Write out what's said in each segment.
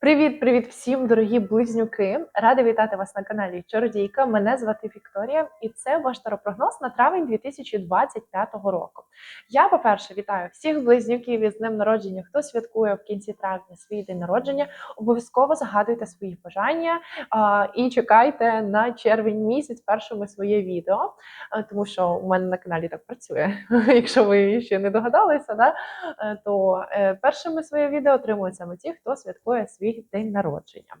Привіт, привіт всім, дорогі близнюки! Рада вітати вас на каналі Чародійка. Мене звати Вікторія, і це ваш таропрогноз на травень 2025 року. Я, по-перше, вітаю всіх близнюків із днем народження. Хто святкує в кінці травня свій день народження, обов'язково загадуйте свої бажання а, і чекайте на червень місяць першими своє відео, а, тому що у мене на каналі так працює. Якщо ви ще не догадалися, да? е, то е, першими своє відео отримують саме ті, хто святкує свій день народження.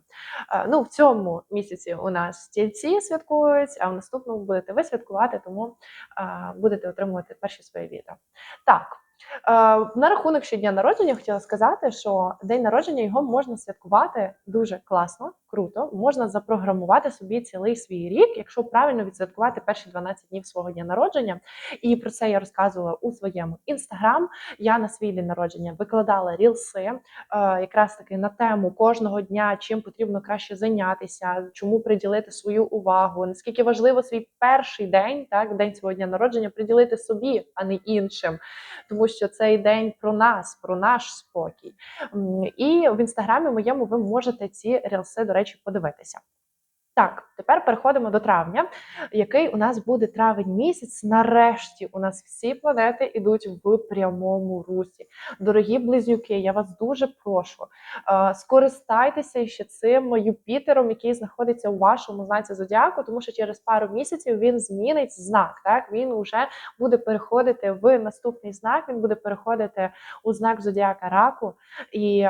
Е, Ну, в цьому місяці у нас стільці святкують, а в наступному будете ви святкувати, тому е, будете отримувати перші свої відео. Так. е, На рахунок ще дня народження хотіла сказати, що день народження його можна святкувати дуже класно, круто. Можна запрограмувати собі цілий свій рік, якщо правильно відсвяткувати перші 12 днів свого дня народження. І про це я розказувала у своєму інстаграм. Я на свій день народження викладала рілси, е, якраз таки на тему кожного дня, чим потрібно краще зайнятися, чому приділити свою увагу, наскільки важливо свій перший день, так день свого дня народження, приділити собі, а не іншим, тому що цей день про нас, про наш спокій. І в інстаграмі моєму ви можете ці рілси, до речі, подивитися. Так, тепер переходимо до травня, який у нас буде травень місяць. Нарешті у нас всі планети йдуть в прямому русі. Дорогі близнюки, я вас дуже прошу. е, Скористайтеся ще цим Юпітером, який знаходиться у вашому знаці зодіаку, тому що через пару місяців він змінить знак. Так він вже буде переходити в наступний знак. Він буде переходити у знак зодіака раку і.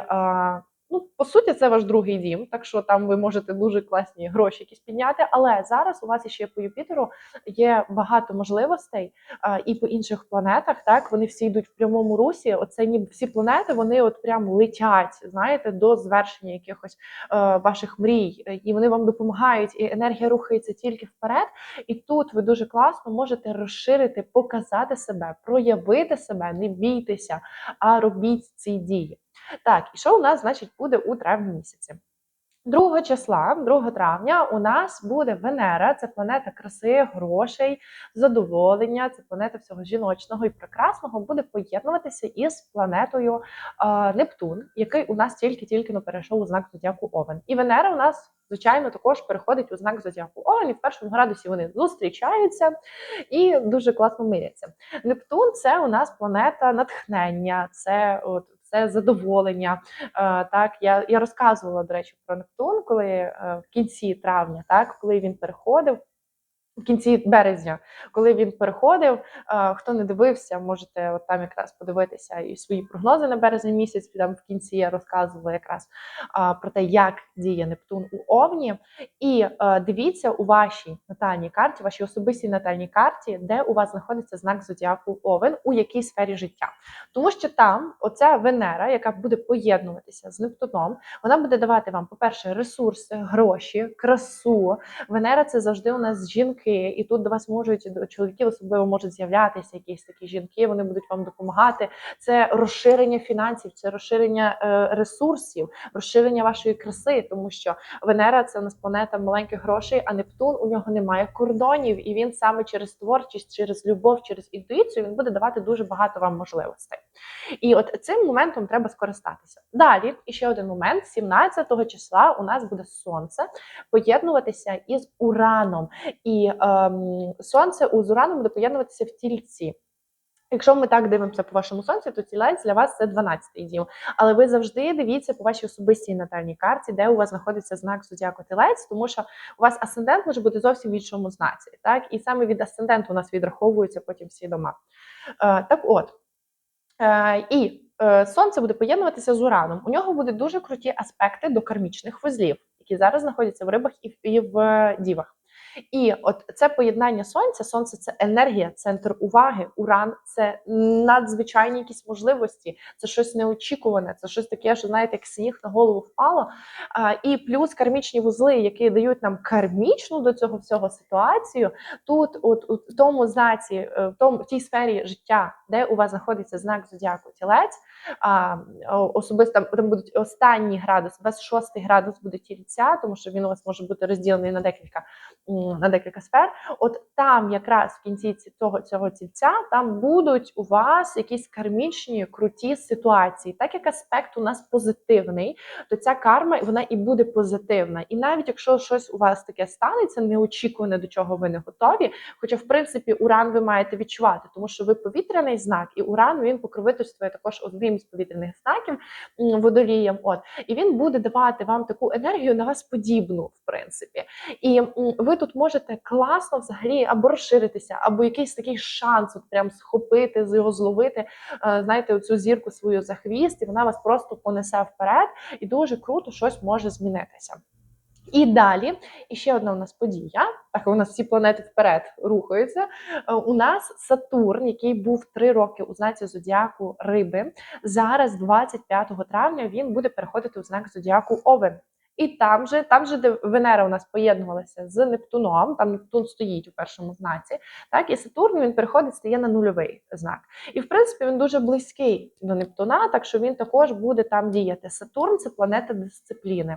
Ну, по суті, це ваш другий дім, так що там ви можете дуже класні гроші якісь підняти. Але зараз у вас ще по Юпітеру є багато можливостей, а, і по інших планетах. Так вони всі йдуть в прямому русі. Оце ніби всі планети, вони от прям летять, знаєте, до звершення якихось е, ваших мрій, і вони вам допомагають. І енергія рухається тільки вперед. І тут ви дуже класно можете розширити, показати себе, проявити себе, не бійтеся, а робіть ці дії. Так, і що у нас значить буде у травні місяці? 2 числа, 2 травня, у нас буде Венера, це планета краси, грошей, задоволення, це планета всього жіночного і прекрасного, буде поєднуватися із планетою е, Нептун, який у нас тільки-тільки перейшов у знак зодіаку Овен. І Венера у нас, звичайно, також переходить у знак зодіаку Овен, і в першому градусі вони зустрічаються і дуже класно миряться. Нептун це у нас планета натхнення, це от. Це задоволення. Е, так, я, я розказувала, до речі, про Нептун, коли е, в кінці травня, так, коли він переходив. В кінці березня, коли він переходив, е, хто не дивився, можете от там якраз подивитися і свої прогнози на березень місяць. Там в кінці я розказувала якраз про те, як діє Нептун у Овні. І е, дивіться у вашій натальній карті, вашій особистій натальній карті, де у вас знаходиться знак зодіаку Овен, у якій сфері життя. Тому що там оця Венера, яка буде поєднуватися з Нептуном, вона буде давати вам, по-перше, ресурси, гроші, красу. Венера це завжди у нас жінки, і тут до вас можуть до чоловіків особливо можуть з'являтися якісь такі жінки. Вони будуть вам допомагати. Це розширення фінансів, це розширення е, ресурсів, розширення вашої краси, тому що Венера це у нас планета маленьких грошей, а Нептун у нього немає кордонів, і він саме через творчість, через любов, через інтуїцію він буде давати дуже багато вам можливостей. І от цим моментом треба скористатися. Далі, і ще один момент: 17 числа у нас буде сонце поєднуватися із Ураном. І сонце у з Ураном буде поєднуватися в тільці. Якщо ми так дивимося по вашому сонцю, то тілець для вас це 12-й дім. Але ви завжди дивіться по вашій особистій натальній карті, де у вас знаходиться знак зодіаку тілець, тому що у вас асцендент може бути зовсім в іншому знаці. Так? І саме від асценденту у нас відраховуються потім всі дома. Е, так от. Е, і е, сонце буде поєднуватися з ураном. У нього будуть дуже круті аспекти до кармічних вузлів, які зараз знаходяться в рибах і в, дівах. І от це поєднання сонця, сонце це енергія, центр уваги, уран це надзвичайні якісь можливості, це щось неочікуване, це щось таке, що знаєте, як сніг на голову впало. А, і плюс кармічні вузли, які дають нам кармічну до цього всього ситуацію. Тут, от, в тому знаці, е, в тому в тій сфері життя, де у вас знаходиться знак зодіаку тілець, а, особисто там, будуть останній градус, 26 градус буде тільця, тому що він у вас може бути розділений на декілька на декілька сфер. От там, якраз в кінці цього цього тільця, там будуть у вас якісь кармічні круті ситуації. Так як аспект у нас позитивний, то ця карма вона і буде позитивна. І навіть якщо щось у вас таке станеться, неочікуване, до чого ви не готові. Хоча, в принципі, уран ви маєте відчувати, тому що ви повітряний знак, і уран він покровительствує також одним з повітряних знаків водолієм. От і він буде давати вам таку енергію на вас подібну, в принципі. І ви тут можете класно взагалі або розширитися, або якийсь такий шанс, от прям схопити, його зловити. е, Знаєте, оцю зірку свою за хвіст, і вона вас просто понесе вперед, і дуже круто щось може змінитися. І далі, і ще одна у нас подія. Так, у нас всі планети вперед рухаються. Е, У нас Сатурн, який був три роки у знаці зодіаку Риби. Зараз, 25 травня, він буде переходити у знак зодіаку Овен. І там же, там же, де Венера у нас поєднувалася з Нептуном, там Нептун стоїть у першому знаці. Так, і Сатурн він переходить, стає на нульовий знак. І в принципі він дуже близький до Нептуна, так що він також буде там діяти. Сатурн це планета дисципліни.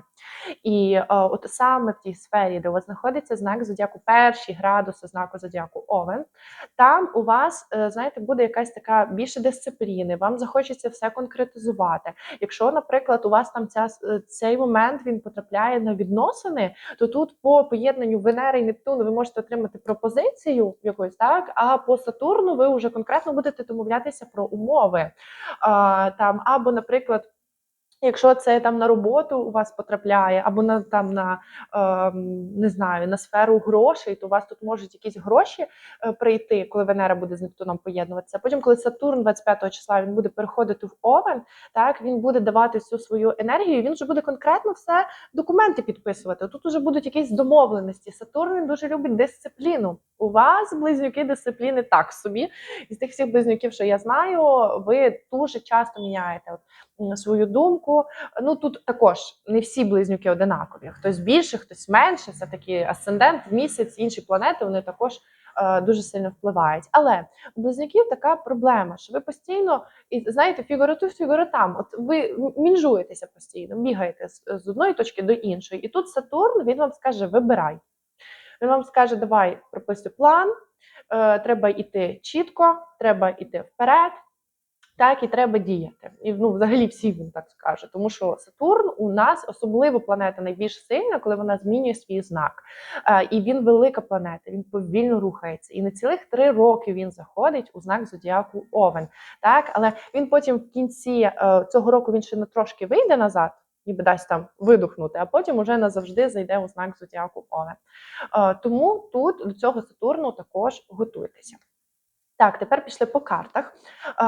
І е, от саме в тій сфері, де у вас знаходиться знак зодіаку, перші градуси знаку зодіаку Овен, там у вас, е, знаєте, буде якась така більше дисципліни, вам захочеться все конкретизувати. Якщо, наприклад, у вас там ця, е, цей момент він потрапляє на відносини, то тут по поєднанню Венери і Нептуну ви можете отримати пропозицію якусь, так, а по Сатурну ви вже конкретно будете домовлятися про умови. А, там, або, наприклад, Якщо це там на роботу у вас потрапляє, або на там на е, не знаю на сферу грошей, то у вас тут можуть якісь гроші е, прийти, коли Венера буде з Нептуном поєднуватися. Потім, коли Сатурн 25 числа він буде переходити в Овен, так він буде давати всю свою енергію. Він вже буде конкретно все документи підписувати. Тут вже будуть якісь домовленості. Сатурн він дуже любить дисципліну. У вас близнюки дисципліни так собі. Із тих всіх близнюків, що я знаю, ви дуже часто міняєте свою думку. Ну тут також не всі близнюки одинакові. Хтось більше, хтось менше. Це такі асцендент, місяць, інші планети. Вони також е, дуже сильно впливають. Але у близнюків така проблема, що ви постійно і знаєте, фігура тут, фігура там. От ви мінжуєтеся постійно, бігаєте з, з одної точки до іншої. І тут Сатурн він вам скаже: вибирай. Він вам скаже, давай прописуй план, е, треба йти чітко, треба йти вперед. Так, і треба діяти. І ну, взагалі всі він так скаже. Тому що Сатурн у нас особливо планета найбільш сильна, коли вона змінює свій знак. Е, і він велика планета, він повільно рухається. І на цілих три роки він заходить у знак зодіаку Овен. Так, але він потім в кінці е, цього року він ще на трошки вийде назад. Ніби дасть там видухнути, а потім уже назавжди зайде у знак зодіаку Овен. Е, Тому тут до цього Сатурну також готуйтеся. Так, тепер пішли по картах.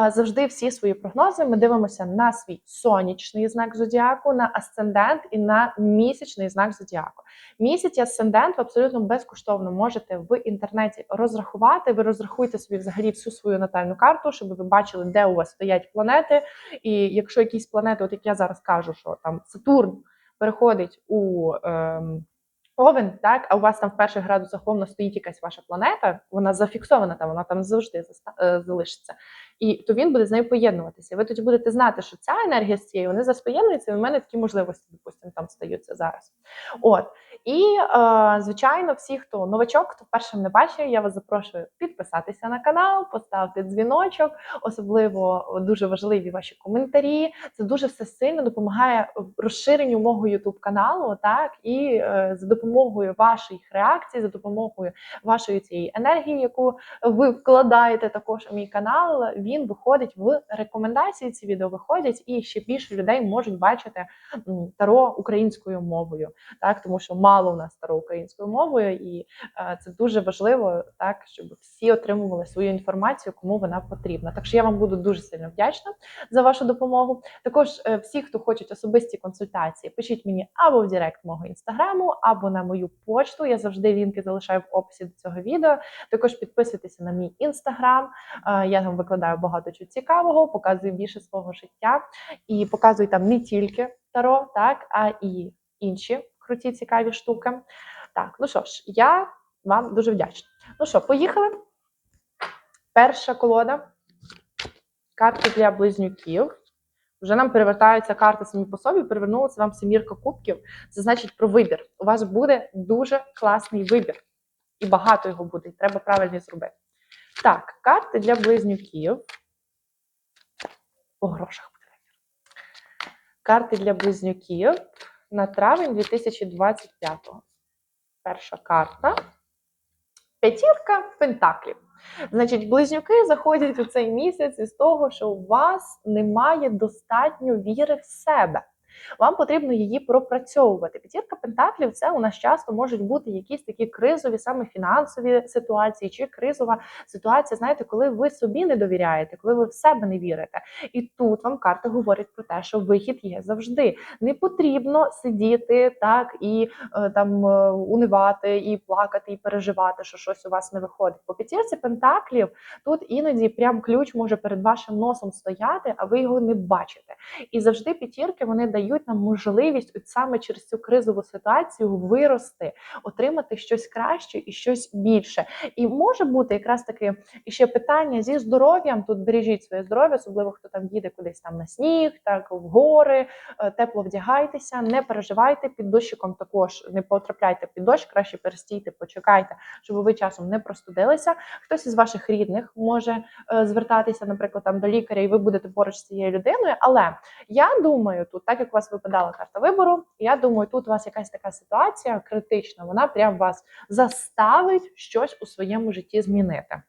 Завжди всі свої прогнози ми дивимося на свій сонячний знак зодіаку, на асцендент і на місячний знак зодіаку. Місяць і асцендент ви абсолютно безкоштовно можете в інтернеті розрахувати. Ви розрахуєте собі взагалі всю свою натальну карту, щоб ви бачили, де у вас стоять планети. І якщо якісь планети, от як я зараз кажу, що там Сатурн переходить у. Ем, Овен, так, а у вас там в перших градусах повно стоїть якась ваша планета, вона зафіксована там, вона там завжди заста- е, залишиться. І то він буде з нею поєднуватися. Ви тоді будете знати, що ця енергія з цією вони заспоєднуються, і в мене такі можливості, допустимо, там стаються зараз. От. І, е, звичайно, всі, хто новачок, хто першим не бачив, я вас запрошую підписатися на канал, поставити дзвіночок, особливо дуже важливі ваші коментарі. Це дуже все сильно допомагає розширенню мого youtube каналу, так і е, за допомогою ваших реакцій, за допомогою вашої цієї енергії, яку ви вкладаєте також у мій канал. Він виходить в рекомендації. Ці відео виходять, і ще більше людей можуть бачити таро українською мовою, так тому що мало у нас таро українською мовою, і е, це дуже важливо, так щоб всі отримували свою інформацію, кому вона потрібна. Так що я вам буду дуже сильно вдячна за вашу допомогу. Також е, всі, хто хочуть особисті консультації, пишіть мені або в Директ мого інстаграму, або на мою почту. Я завжди лінки залишаю в описі до цього відео. Також підписуйтеся на мій інстаграм. Е, Я там викладаю багато чого цікавого, показую більше свого життя і показую там не тільки таро, так а і інші круті цікаві штуки. Так, ну що ж, я вам дуже вдячна. Ну що, поїхали? Перша колода. Карти для близнюків. Вже нам перевертаються карти самі по собі, перевернулася вам семірка кубків. Це значить про вибір. У вас буде дуже класний вибір. І багато його буде, і треба правильно зробити. Так, карти для близнюків. По грошах буде вибір. Карти для близнюків на травень 2025-го. Перша карта. П'ятірка пентаклів. Значить, близнюки заходять у цей місяць із того, що у вас немає достатньо віри в себе. Вам потрібно її пропрацьовувати. П'ятірка пентаклів це у нас часто можуть бути якісь такі кризові, саме фінансові ситуації, чи кризова ситуація, знаєте, коли ви собі не довіряєте, коли ви в себе не вірите. І тут вам карти говорять про те, що вихід є завжди. Не потрібно сидіти так і е, там е, унивати, і плакати, і переживати, що щось у вас не виходить. По п'ятірці пентаклів тут іноді прям ключ може перед вашим носом стояти, а ви його не бачите. І завжди п'ятірки вони дають нам можливість от саме через цю кризову ситуацію вирости, отримати щось краще і щось більше. І може бути якраз таки ще питання зі здоров'ям. Тут бережіть своє здоров'я, особливо хто там їде кудись там на сніг, так в гори, е, тепло вдягайтеся, не переживайте під дощиком. Також не потрапляйте під дощ, краще перестійте, почекайте, щоб ви часом не простудилися. Хтось із ваших рідних може е, звертатися, наприклад, там до лікаря, і ви будете поруч з цією людиною. Але я думаю, тут, так як вас випадала карта вибору, я думаю, тут у вас якась така ситуація критична, вона прям вас заставить щось у своєму житті змінити.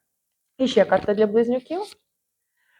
І ще карта для близнюків.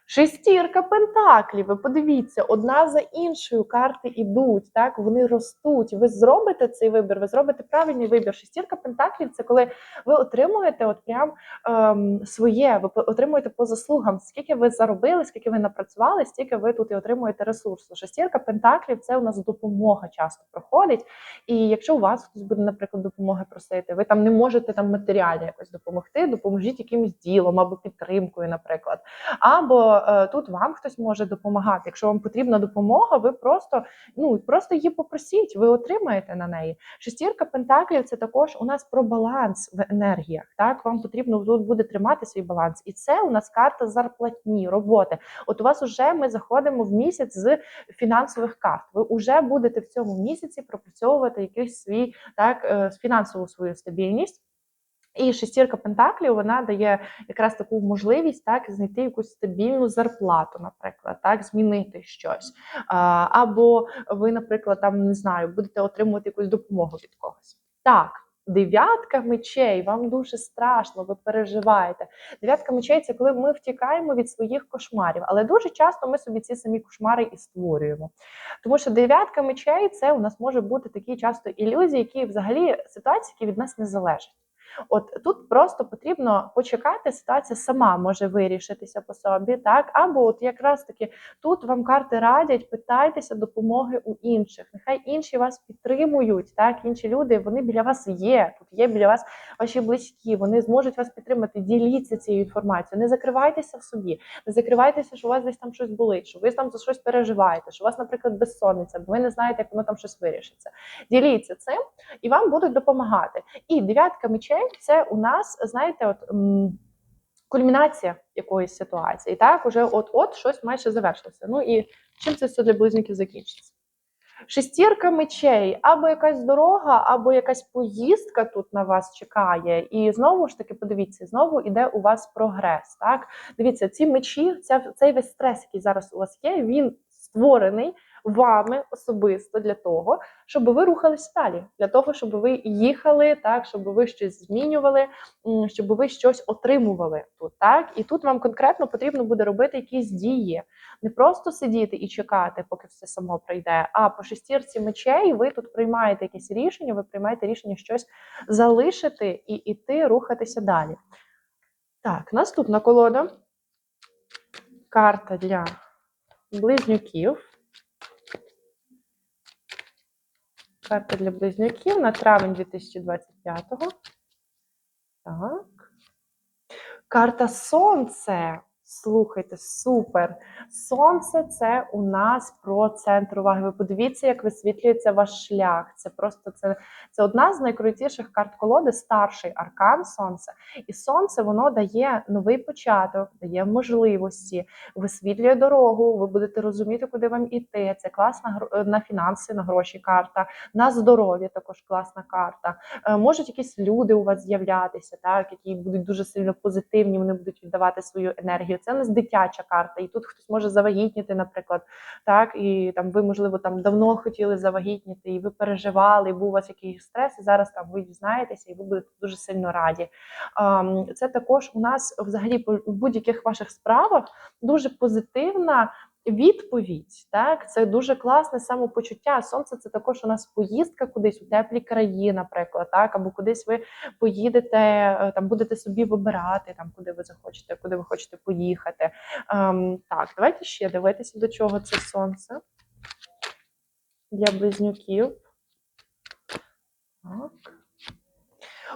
Шестірка пентаклів. Ви подивіться, одна за іншою карти ідуть, так вони ростуть. Ви зробите цей вибір, ви зробите правильний вибір. Шестірка пентаклів це коли ви отримуєте от прям ем, своє, ви отримуєте по заслугам. Скільки ви заробили, скільки ви напрацювали, стільки ви тут і отримуєте ресурсу. Шестірка пентаклів це у нас допомога часто проходить. І якщо у вас хтось буде, наприклад, допомоги просити, ви там не можете там матеріально якось допомогти, допоможіть якимось ділом або підтримкою, наприклад. Або е, тут вам хтось може допомагати. Якщо вам потрібна допомога, ви просто ну просто її попросіть, ви отримаєте на неї. Шестірка пентаклів це також у нас про баланс в енергіях. Так, вам потрібно тут буде тримати свій баланс, і це у нас карта зарплатні роботи. От у вас уже ми заходимо в місяць з фінансових карт. Ви вже будете в цьому місяці пропрацьовувати якийсь свій так е, фінансову свою стабільність. І шестірка пентаклів вона дає якраз таку можливість так знайти якусь стабільну зарплату, наприклад, так змінити щось. Або ви, наприклад, там не знаю, будете отримувати якусь допомогу від когось. Так. Дев'ятка мечей, вам дуже страшно, ви переживаєте. Дев'ятка мечей це коли ми втікаємо від своїх кошмарів, але дуже часто ми собі ці самі кошмари і створюємо. Тому що дев'ятка мечей це у нас може бути такі часто ілюзії, які взагалі ситуації, які від нас не залежать. От тут просто потрібно почекати, ситуація сама може вирішитися по собі, так або от якраз таки тут вам карти радять, питайтеся допомоги у інших. Нехай інші вас підтримують. Так, інші люди вони біля вас є. Тут є біля вас ваші близькі, вони зможуть вас підтримати. Діліться цією інформацією. Не закривайтеся в собі, не закривайтеся, що у вас десь там щось болить, що ви там за щось переживаєте, що у вас, наприклад, безсонниця, бо ви не знаєте, як воно там щось вирішиться. Діліться цим, і вам будуть допомагати. І дев'ятка мечей це у нас, знаєте, от. Кульмінація якоїсь ситуації, і так уже от-от щось майже завершилося. Ну і чим це все для близнюків закінчиться? Шестірка мечей, або якась дорога, або якась поїздка тут на вас чекає. І знову ж таки, подивіться, знову іде у вас прогрес. Так, дивіться, ці мечі, ця, цей весь стрес, який зараз у вас є, він створений вами особисто для того, щоб ви рухались далі, для того, щоб ви їхали, так, щоб ви щось змінювали, щоб ви щось отримували тут. Так, і тут вам конкретно потрібно буде робити якісь дії, не просто сидіти і чекати, поки все само прийде. А по шестірці мечей ви тут приймаєте якесь рішення, ви приймаєте рішення щось залишити і іти, рухатися далі. Так, наступна колода. Карта для близнюків. Карта для близнюків на травень 2025-го. Так. Карта Сонце. Слухайте, супер. Сонце це у нас про центр уваги. Ви подивіться, як висвітлюється ваш шлях. Це просто це, це одна з найкрутіших карт колоди, старший аркан сонця. І сонце воно дає новий початок, дає можливості, висвітлює дорогу. Ви будете розуміти, куди вам іти. Це класна на фінанси, на гроші карта, на здоров'я також класна карта. Е, Можуть якісь люди у вас з'являтися, так які будуть дуже сильно позитивні. Вони будуть віддавати свою енергію. Це нас дитяча карта, і тут хтось може завагітніти, наприклад, так і там ви, можливо, там давно хотіли завагітніти, і ви переживали, і був у вас якийсь стрес, і зараз там ви дізнаєтеся, і ви будете дуже сильно раді. Це також у нас взагалі по будь-яких ваших справах дуже позитивна. Відповідь, так, це дуже класне самопочуття. Сонце це також у нас поїздка кудись у теплі краї, наприклад, так, або кудись ви поїдете, е, там будете собі вибирати, там куди ви захочете, куди ви хочете поїхати. Ем, так, давайте ще дивитися, до чого це сонце для близнюків. Так.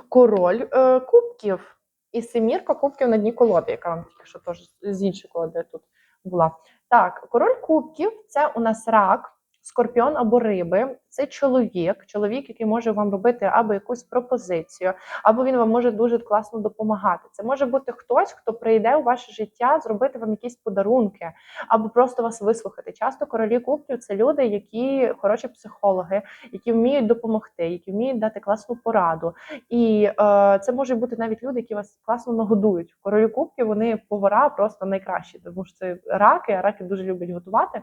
Король е, кубків і семірка кубків на дні колоди, яка вам тільки що теж з іншої колоди тут була. Так, король кубків це у нас рак, скорпіон або риби. Це чоловік, чоловік, який може вам робити або якусь пропозицію, або він вам може дуже класно допомагати. Це може бути хтось, хто прийде у ваше життя зробити вам якісь подарунки, або просто вас вислухати. Часто королі кубків це люди, які хороші психологи, які вміють допомогти, які вміють дати класну пораду. І е, це можуть бути навіть люди, які вас класно нагодують. Королі кубків вони повара просто найкращі, тому що це раки, а раки дуже люблять готувати.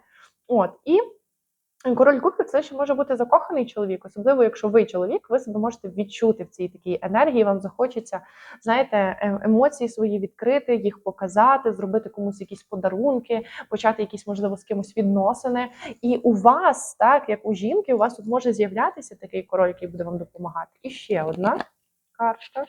От і. Король кубків це ще може бути закоханий чоловік, особливо якщо ви чоловік, ви себе можете відчути в цій такій енергії. Вам захочеться, знаєте, е- емоції свої відкрити, їх показати, зробити комусь якісь подарунки, почати якісь, можливо, з кимось відносини. І у вас, так як у жінки, у вас тут може з'являтися такий король, який буде вам допомагати. І ще одна карта.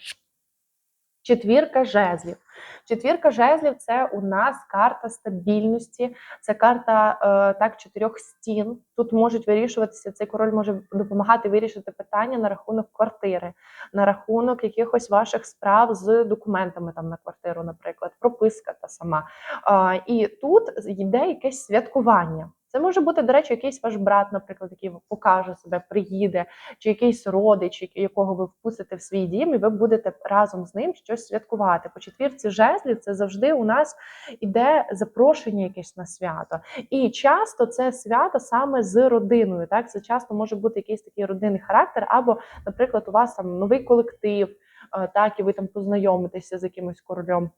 Четвірка жезлів. Четвірка жезлів це у нас карта стабільності, це карта е, так чотирьох стін. Тут можуть вирішуватися. Цей король може допомагати вирішити питання на рахунок квартири, на рахунок якихось ваших справ з документами там на квартиру, наприклад, прописка та сама. Е, і тут йде якесь святкування. Це може бути, до речі, якийсь ваш брат, наприклад, який покаже себе, приїде, чи якийсь родич, якого ви впустите в свій дім, і ви будете разом з ним щось святкувати. По четвірці жезлів це завжди у нас іде запрошення якесь на свято. І часто це свято саме з родиною. Так, це часто може бути якийсь такий родинний характер, або, наприклад, у вас там новий колектив, е, так, і ви там познайомитеся з якимось королем.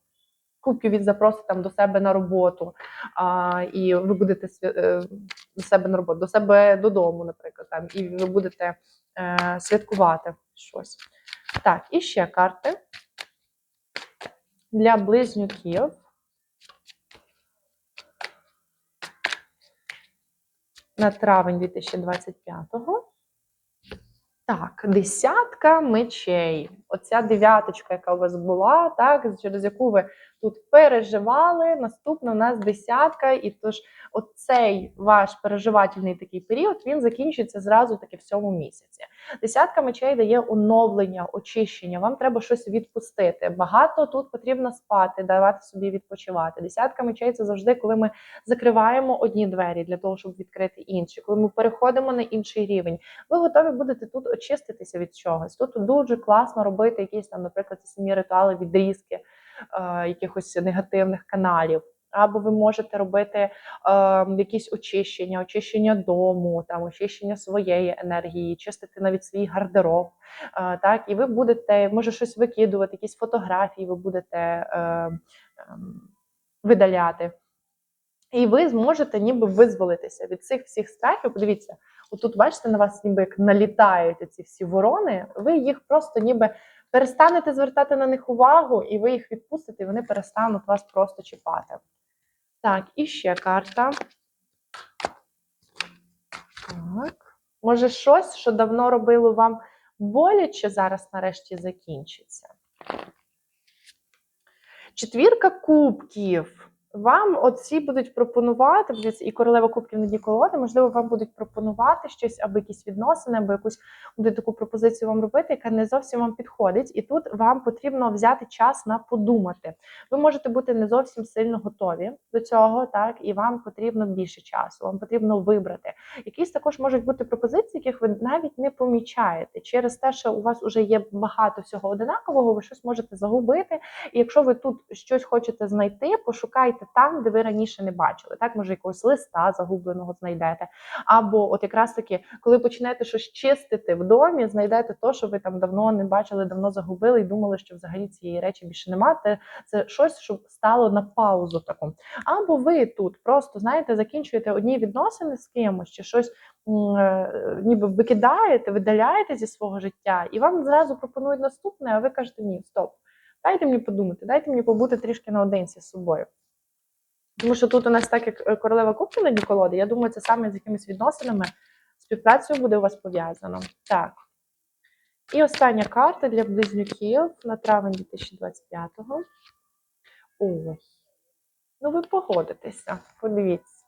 Кубків він запросить там до себе на роботу, а, і ви будете е, до себе на роботу, до себе додому, наприклад, там, і ви будете е, святкувати щось. Так, і ще карти для близнюків. На травень 2025-го. Так, десятка мечей. Оця дев'яточка, яка у вас була, так, через яку ви тут переживали. Наступна у нас десятка, і тож оцей ваш переживательний такий період він закінчується зразу таки в цьому місяці. Десятка мечей дає оновлення, очищення. Вам треба щось відпустити. Багато тут потрібно спати, давати собі відпочивати. Десятка мечей це завжди, коли ми закриваємо одні двері для того, щоб відкрити інші, коли ми переходимо на інший рівень. Ви готові будете тут очиститися від чогось. Тут дуже класно робити якісь там, наприклад, самі ритуали відрізки е, якихось негативних каналів. Або ви можете робити е, якісь очищення, очищення дому, там очищення своєї енергії, чистити навіть свій гардероб. Е, так, і ви будете, може, щось викидувати, якісь фотографії ви будете е, е, видаляти. І ви зможете ніби визволитися від цих всіх страхів. Подивіться, отут, бачите, на вас ніби як налітають ці всі ворони, ви їх просто ніби перестанете звертати на них увагу, і ви їх відпустите, і вони перестануть вас просто чіпати. Так, і ще карта. Так. Може, щось, що давно робило вам боляче, зараз нарешті закінчиться. Четвірка кубків. Вам всі будуть пропонувати, і королева кубків на дні колоди, можливо, вам будуть пропонувати щось, або якісь відносини, або якусь буде таку пропозицію вам робити, яка не зовсім вам підходить. І тут вам потрібно взяти час на подумати. Ви можете бути не зовсім сильно готові до цього, так і вам потрібно більше часу. Вам потрібно вибрати. Якісь також можуть бути пропозиції, яких ви навіть не помічаєте через те, що у вас вже є багато всього одинакового, ви щось можете загубити. І якщо ви тут щось хочете знайти, пошукайте там, де ви раніше не бачили. Так, може, якогось листа загубленого знайдете. Або, от якраз таки, коли почнете щось чистити в домі, знайдете то, що ви там давно не бачили, давно загубили і думали, що взагалі цієї речі більше немає. Це, це щось, що стало на паузу таку. Або ви тут просто знаєте, закінчуєте одні відносини з кимось, чи щось е, ніби викидаєте, видаляєте зі свого життя, і вам зразу пропонують наступне, а ви кажете ні, стоп. Дайте мені подумати, дайте мені побути трішки наодинці з собою. Тому що тут у нас так як е, королева кубків на дні колоди, я думаю, це саме з якимись відносинами, співпрацею буде у вас пов'язано. Так. І остання карта для близнюків на травень 2025-го. Ой. Ну, ви погодитеся, подивіться.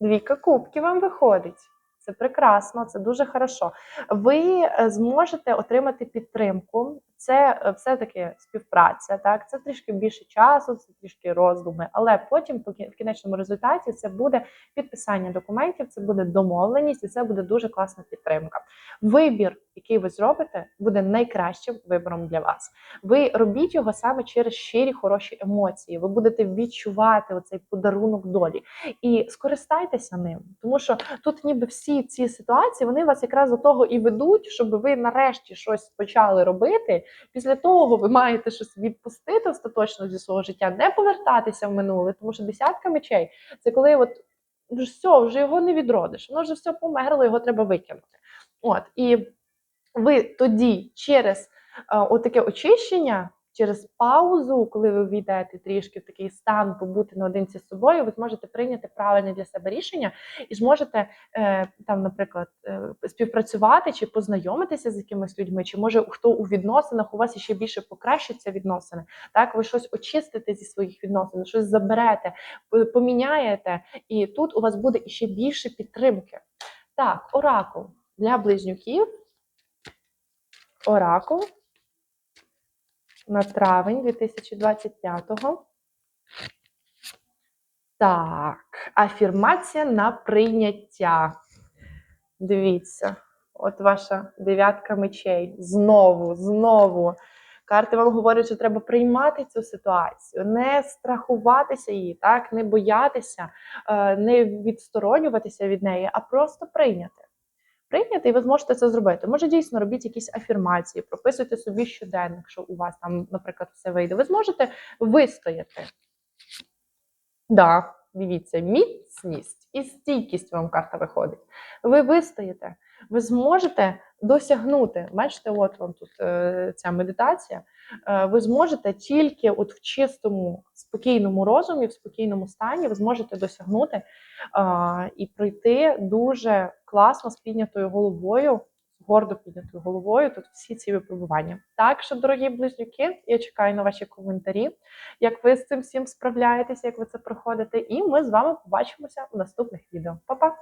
Двійка кубків вам виходить. Це прекрасно, це дуже хорошо. Ви е, зможете отримати підтримку. Це е, все-таки співпраця, так це трішки більше часу, це трішки роздуми, але потім по в кінечному результаті це буде підписання документів, це буде домовленість, і це буде дуже класна підтримка. Вибір, який ви зробите, буде найкращим вибором для вас. Ви робіть його саме через щирі хороші емоції. Ви будете відчувати оцей подарунок долі і скористайтеся ним, тому що тут, ніби всі ці ситуації, вони вас якраз до того і ведуть, щоб ви нарешті щось почали робити. Після того ви маєте щось відпустити остаточно зі свого життя, не повертатися в минуле, тому що десятка мечей це коли от все, вже його не відродиш, воно вже все померло, його треба викинути. От і ви тоді через е, отаке очищення, через паузу, коли ви війдете трішки в такий стан побути наодинці з собою, ви зможете прийняти правильне для себе рішення і зможете е, там, наприклад, е, співпрацювати чи познайомитися з якимись людьми, чи може хто у відносинах у вас ще більше покращаться відносини. Так, ви щось очистите зі своїх відносин, щось заберете, поміняєте, і тут у вас буде іще більше підтримки. Так, оракул для близнюків. Оракул на травень 2025-го. Так, афірмація на прийняття. Дивіться, от ваша дев'ятка мечей. Знову, знову. Карти вам говорять, що треба приймати цю ситуацію, не страхуватися її, так, не боятися, е, не відсторонюватися від неї, а просто прийняти. Прийняти, і ви зможете це зробити. Може, дійсно робіть якісь афірмації, прописуйте собі щоденник, якщо у вас там, наприклад, все вийде. Ви зможете вистояти. Да, дивіться, міцність і стійкість вам карта виходить. Ви вистоїте, ви зможете досягнути. Бачите, от вам тут е, ця медитація. Е, ви зможете тільки от в чистому, спокійному розумі, в спокійному стані, ви зможете досягнути і пройти дуже класно з піднятою головою. Гордо піднятою головою тут всі ці випробування. Так що, дорогі близнюки, я чекаю на ваші коментарі, як ви з цим всім справляєтеся, як ви це проходите. І ми з вами побачимося в наступних відео. Па-па!